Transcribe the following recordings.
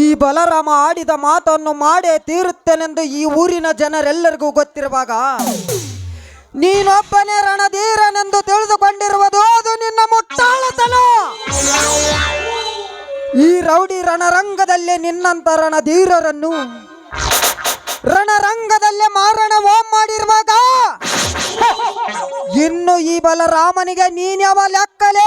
ಈ ಬಲರಾಮ ಆಡಿದ ಮಾತನ್ನು ಮಾಡೇ ತೀರುತ್ತೇನೆಂದು ಈ ಊರಿನ ಜನರೆಲ್ಲರಿಗೂ ಗೊತ್ತಿರುವಾಗ, ನೀನೊಬ್ಬನೇ ರಣಧೀರನೆಂದು ತಿಳಿದುಕೊಂಡಿರುವುದು ಅದು ನಿನ್ನ ಮುಟ್ಟಾಳತನ. ಈ ರೌಡಿ ರಣರಂಗದಲ್ಲಿ ನಿನ್ನಂತ ರಣಧೀರರನ್ನು ರಣರಂಗದಲ್ಲೇ ಮಾರಣ ಓಂ ಮಾಡಿರುವಾಗ, ಇನ್ನು ಈ ಬಲರಾಮನಿಗೆ ನೀನ್ಯಾವ ಲೆಕ್ಕಲೇ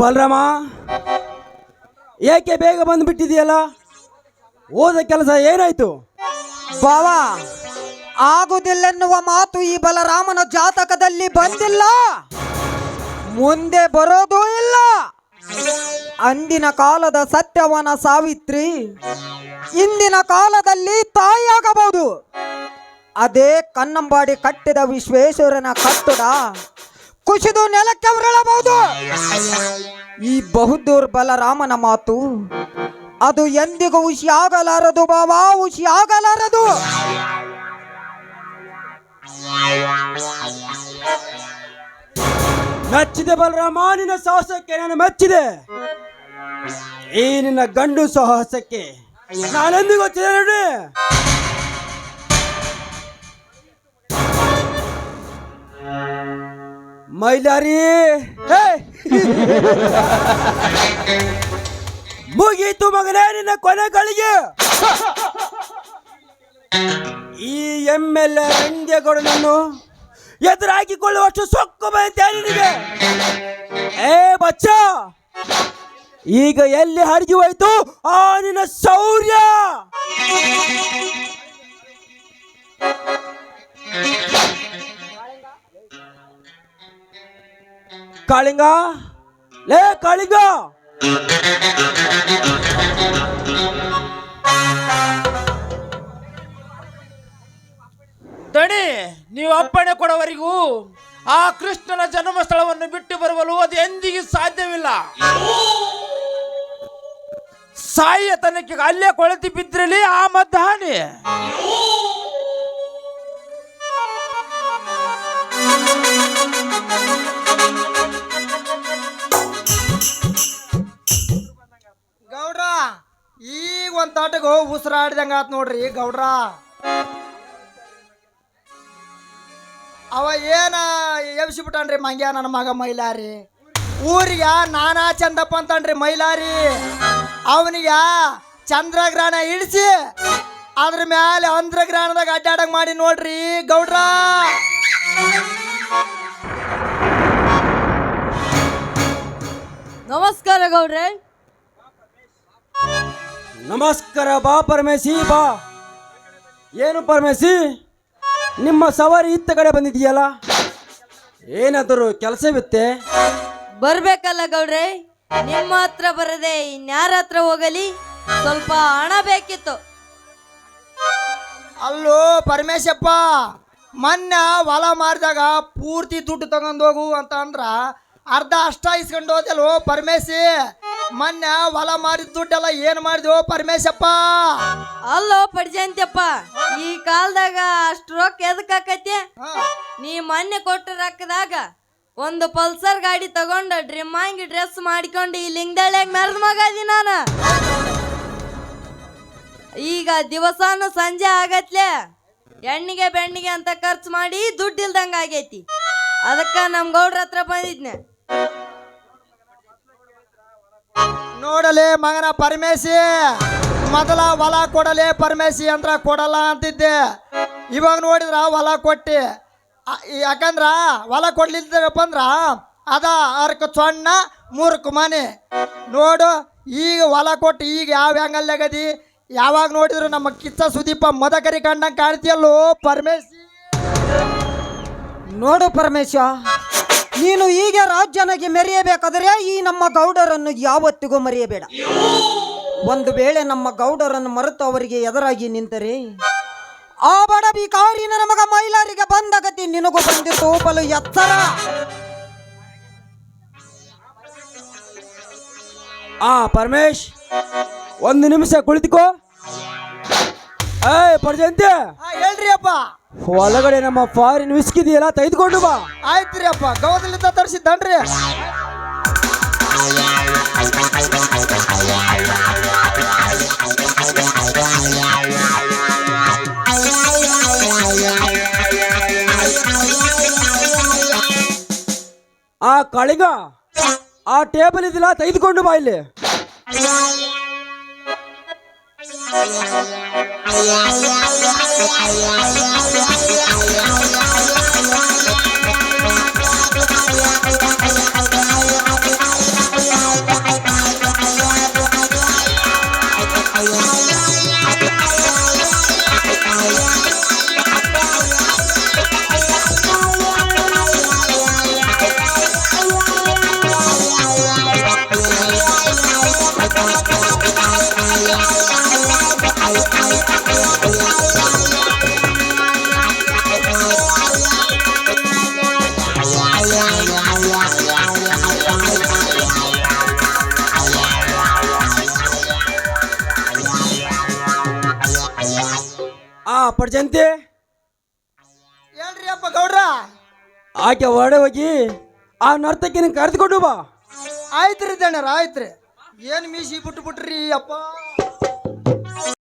ಬಲರಾಮ, ಏಕೆ ಬೇಗ ಬಂದುಬಿಟ್ಟಿದೆಯಲ್ಲ ಓದ ಕೆಲಸ ಏನಾಯ್ತು? ಬಾವ ಎನ್ನುವ ಮಾತು ಈ ಬಲರಾಮನ ಜಾತಕದಲ್ಲಿ ಬಂದಿಲ್ಲ. ಮುಂದೆ ಬರೋದೂ ಇಲ್ಲ. ಅಂದಿನ ಕಾಲದ ಸತ್ಯವನ ಸಾವಿತ್ರಿ ಇಂದಿನ ಕಾಲದಲ್ಲಿ ತಾಯಿಯಾಗಬಹುದು. ಅದೇ ಕನ್ನಂಬಾಡಿ ಕಟ್ಟಿದ ವಿಶ್ವೇಶ್ವರನ ಕಟ್ಟಡ ಕುಸಿದು ನೆಲಕ್ಕೆ ಉರುಳಬಹುದು. ಈ ಬಹುದೂರ್ ಬಲರಾಮನ ಮಾತು, ಅದು ಎಂದಿಗೂ ಹುಷಿಯಾಗಲಾರದು ಬಾಬಾ, ಹುಷಿಯಾಗಲಾರದು. ಮೆಚ್ಚಿದೆ ಬಲರಾಮ, ನಿನ್ನ ಸಾಹಸಕ್ಕೆ ನಾನು ಮೆಚ್ಚಿದೆ. ಈ ನಿನ್ನ ಗಂಡು ಸಾಹಸಕ್ಕೆ ನಾನೆಂದಿಗೂ ನೋಡಿ. ಮೈಲಾರಿ! ಮುಗೀತು ಮಗನೇ ನಿನ್ನ ಕೊನೆ ಈ ಎಂ ಎಲ್ ಎ ರಂಗೇಗೌಡನನ್ನು ಎದುರಾಕಿಕೊಳ್ಳುವಷ್ಟು ಸೊಕ್ಕು ಬಯತೆ ಏ ಬಚ್ಚ, ಈಗ ಎಲ್ಲಿ ಹರಿದು ಹೋಯ್ತು? ಆ ನಿನ್ನ ಶೌರ್ಯ. ಕಾಳಿಂಗ? ಲೇ ಕಾಳಿಂಗ! ದಣಿ, ನೀವು ಅಪ್ಪಣೆ ಕೊಡುವವರೆಗೂ ಆ ಕೃಷ್ಣನ ಜನ್ಮಸ್ಥಳವನ್ನು ಬಿಟ್ಟು ಬರುವಲು ಅದು ಎಂದಿಗೂ ಸಾಧ್ಯವಿಲ್ಲ. ಸಾಯಿಯ ತನಕ್ಕೆ ಅಲ್ಲೇ ಕೊಳತಿ ಬಿದ್ದಿರಲಿ ಆ ಮದ್ದಾನೆ ಗೌಡ್ರ ಈಗ ಒಂದ್ ತಾಟಗ ಉಸಿರಾಡ್ದಂಗ ಆತ್ ನೋಡ್ರಿ ಗೌಡ್ರ. ಅವ ಏನ ಎಬ್ಸಿಬಿಟ್ಟಾನ್ರಿ ಮಂಗ್ಯ ನನ್ನ ಮಗ ಮೈಲಾರಿ. ಊರಿಗ ನಾನಾ ಚಂದಪ್ಪ ಅಂತನ್ರಿ ಮೈಲಾರಿ. ಅವನಿಗೆ ಚಂದ್ರಗ್ರಹಣ ಇಳಿಸಿ ಅದ್ರ ಮ್ಯಾಲೆ ಅಂದ್ರಗ್ರಹಣದಾಗ ಅಡ್ಡಾಡಂಗ್ ಮಾಡಿ ನೋಡ್ರಿ ಗೌಡ್ರ. ನಮಸ್ಕಾರ ಗೌಡ್ರೆ. ನಮಸ್ಕಾರ ಬಾ ಪರಮೇಶಿ ಬಾ. ಏನು ಪರಮೇಶಿ ನಿಮ್ಮ ಸವಾರಿ ಇತ್ತ ಕಡೆ ಬಂದಿದೆಯಲ್ಲ? ಏನಾದರೂ ಕೆಲಸವಿತ್ತೆ? ಬರ್ಬೇಕಲ್ಲ ಗೌಡ್ರೆ ನಿಮ್ಮ ಹತ್ರ ಬರದೆ ಇನ್ಯಾರ ಹತ್ರ ಹೋಗಲಿ? ಸ್ವಲ್ಪ ಹಣ ಬೇಕಿತ್ತು. ಅಲ್ಲೋ ಪರಮೇಶಪ್ಪ ಮೊನ್ನೆ ಹೊಲ ಮಾರಿದಾಗ ಪೂರ್ತಿ ದುಡ್ಡು ತಗೊಂಡೋಗು ಅಂತ ಅಂದ್ರ ಅರ್ಧ ಅಷ್ಟ ಇಸ್ಕೊಂಡು ಓ ಪರಮೇಶಿ. ಮೊನ್ನೆ ಹೊಲ ಮಾರಿದ ದುಡ್ಡೆಲ್ಲ ಏನ್ ಓ ಪರಮೇಶಪ್ಪ? ಅಲ್ಲೋ ಪಡ್ಜಂತ್ಯಪ್ಪ ಈ ಕಾಲದಾಗ ಅಷ್ಟು ರೊಕ್ಕ ಎದಕ್ಕಾಕತಿ ನೀ ಮೊನ್ನೆ ಕೊಟ್ಟ ರೊಕ್ಕದಾಗ ಒಂದು ಪಲ್ಸರ್ ಗಾಡಿ ತಗೊಂಡು ಡ್ರಿಮ್ ಆಗಿ ಡ್ರೆಸ್ ಮಾಡಿಕೊಂಡು ಈ ಲಿಂಗದಳ್ಳಿಯಾಗ ಮೆರೆದ ಮಗ ಅದಿ ನಾನು. ಈಗ ದಿವಸಾನು ಸಂಜೆ ಆಗತ್ಲೆ ಎಣ್ಣಿಗೆ ಬೆಣ್ಣಿಗೆ ಅಂತ ಖರ್ಚು ಮಾಡಿ ದುಡ್ಡು ಇಲ್ದಂಗ ಆಗೈತಿ. ಅದಕ್ಕ ನಮ್ ಗೌಡ್ರ ಹತ್ರ ಬಂದಿದ್ನೆ. ನೋಡಲೆ ಮಗನ ಪರಮೇಶಿ. ಮೊದಲ ಹೊಲ ಕೊಡಲೆ ಪರಮೇಶಿ ಅಂದ್ರ ಕೊಡಲ್ಲ ಅಂತಿದ್ದೆ. ಇವಾಗ ನೋಡಿದ್ರ ಹೊಲ ಕೊಟ್ಟಿ. ಯಾಕಂದ್ರ ಹೊಲ ಕೊಡ್ಲಿದ್ದಪ್ಪ ಅಂದ್ರ ಅದ ಅರ್ಕ ಸೊಣ್ಣ, ಮೂರ್ಕ ಮನೆ. ನೋಡು, ಈಗ ಹೊಲ ಕೊಟ್ಟು ಈಗ ಯಾವ ಹೆಂಗಲ್ಲಾಗದಿ ಯಾವಾಗ ನೋಡಿದ್ರು ನಮ್ಮ ಕಿಚ್ಚ ಸುದೀಪ ಮದಕರಿ ಕಂಡಂಗೆ ಕಾಣ್ತಿಯಲ್ಲೋ ಪರಮೇಶ್? ನೋಡು ಪರಮೇಶ ನೀನು ಹೀಗೆ ರಾಜ್ಯನಾಗಿ ಮೆರೆಯಬೇಕಾದರೆ ಈ ನಮ್ಮ ಗೌಡರನ್ನು ಯಾವತ್ತಿಗೂ ಮರೆಯಬೇಡ. ಒಂದು ವೇಳೆ ನಮ್ಮ ಗೌಡರನ್ನು ಮರೆತು ಅವರಿಗೆ ಎದುರಾಗಿ ನಿಂತರೆ, ಆ ಬಡ ಬಿಕಾರಿನ ನಮಗ ಮೈಲಾರಿಗೆ ಬಂದ ಗತಿ ನಿನಗೂ ಬಂದಿತ್ತು ಬಲು ಎತ್ತರ. ಆ ಪರಮೇಶ್, ಒಂದು ನಿಮಿಷ ಕುಳಿತುಕೋ. ಏ ಪರ್ಜಂತೆ ಹೇಳ್ರಿ ಅಪ್ಪ. ಒಳಗಡೆ ನಮ್ಮ ಫಾರಿನ್ ವಿಸ್ಕಿದೆಯಲ್ಲ ತೆಗೆದುಕೊಂಡು ಬಾ. ಆಯ್ತ್ರಿ ಅಪ್ಪ ಗೌದಲಿಂದ ತರಿಸಿದ್ದನ್ರಿ ಆ ಕಳಿಗ ಆ ಟೇಬಲ್ ಇದೆಯಲ್ಲ ತೆಗೆದುಕೊಂಡು ಬಾ ಇಲ್ಲಿ. ಆ ಪರ್ಜಂತೆ ಹೇಳ್ರಿ ಅಪ್ಪ ಗೌಡ್ರ. ಆಕೆ ಹೊರಡೆ ಹೋಗಿ ಆ ನರ್ತಕಿನ ಕರೆದುಕೊಂಡು ಬಾ. ಆಯ್ತ್ರಿ ಆಯ್ತು ಆಯ್ತ್ರಿ. ಏನ್ ಮೀಸಿ ಬಿಟ್ಟು ಬಿಟ್ರಿ ಅಪ್ಪ?